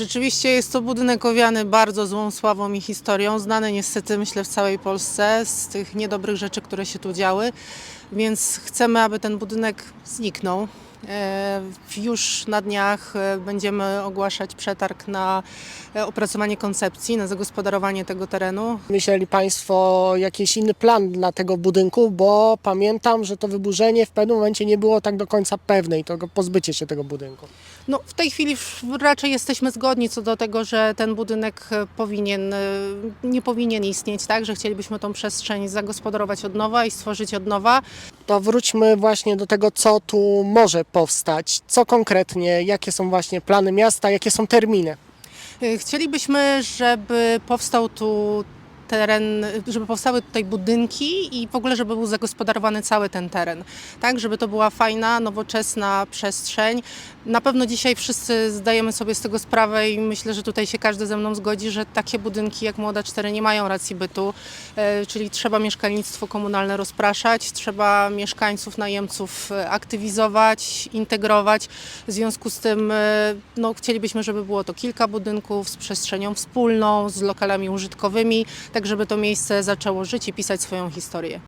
Rzeczywiście jest to budynek owiany bardzo złą sławą i historią, znany niestety myślę w całej Polsce z tych niedobrych rzeczy, które się tu działy, więc chcemy, aby ten budynek zniknął. E, Już na dniach e, będziemy ogłaszać przetarg na e, opracowanie koncepcji, na zagospodarowanie tego terenu. Myśleli Państwo jakiś inny plan dla tego budynku, bo pamiętam, że to wyburzenie w pewnym momencie nie było tak do końca pewne i to pozbycie się tego budynku. No, w tej chwili raczej jesteśmy zgodni co do tego, że ten budynek powinien, nie powinien istnieć, tak? Że chcielibyśmy tą przestrzeń zagospodarować od nowa i stworzyć od nowa. To wróćmy właśnie do tego, co tu może powstać. Co konkretnie, jakie są właśnie plany miasta, jakie są terminy. Y, Chcielibyśmy, żeby powstał tu teren, żeby powstały tutaj budynki i w ogóle, żeby był zagospodarowany cały ten teren. Tak, żeby to była fajna, nowoczesna przestrzeń. Na pewno dzisiaj wszyscy zdajemy sobie z tego sprawę i myślę, że tutaj się każdy ze mną zgodzi, że takie budynki jak Młoda 4 nie mają racji bytu, e, czyli trzeba mieszkalnictwo komunalne rozpraszać, trzeba mieszkańców, najemców e, aktywizować, integrować. W związku z tym e, no, chcielibyśmy, żeby było to kilka budynków z przestrzenią wspólną, z lokalami użytkowymi, tak żeby to miejsce zaczęło żyć i pisać swoją historię.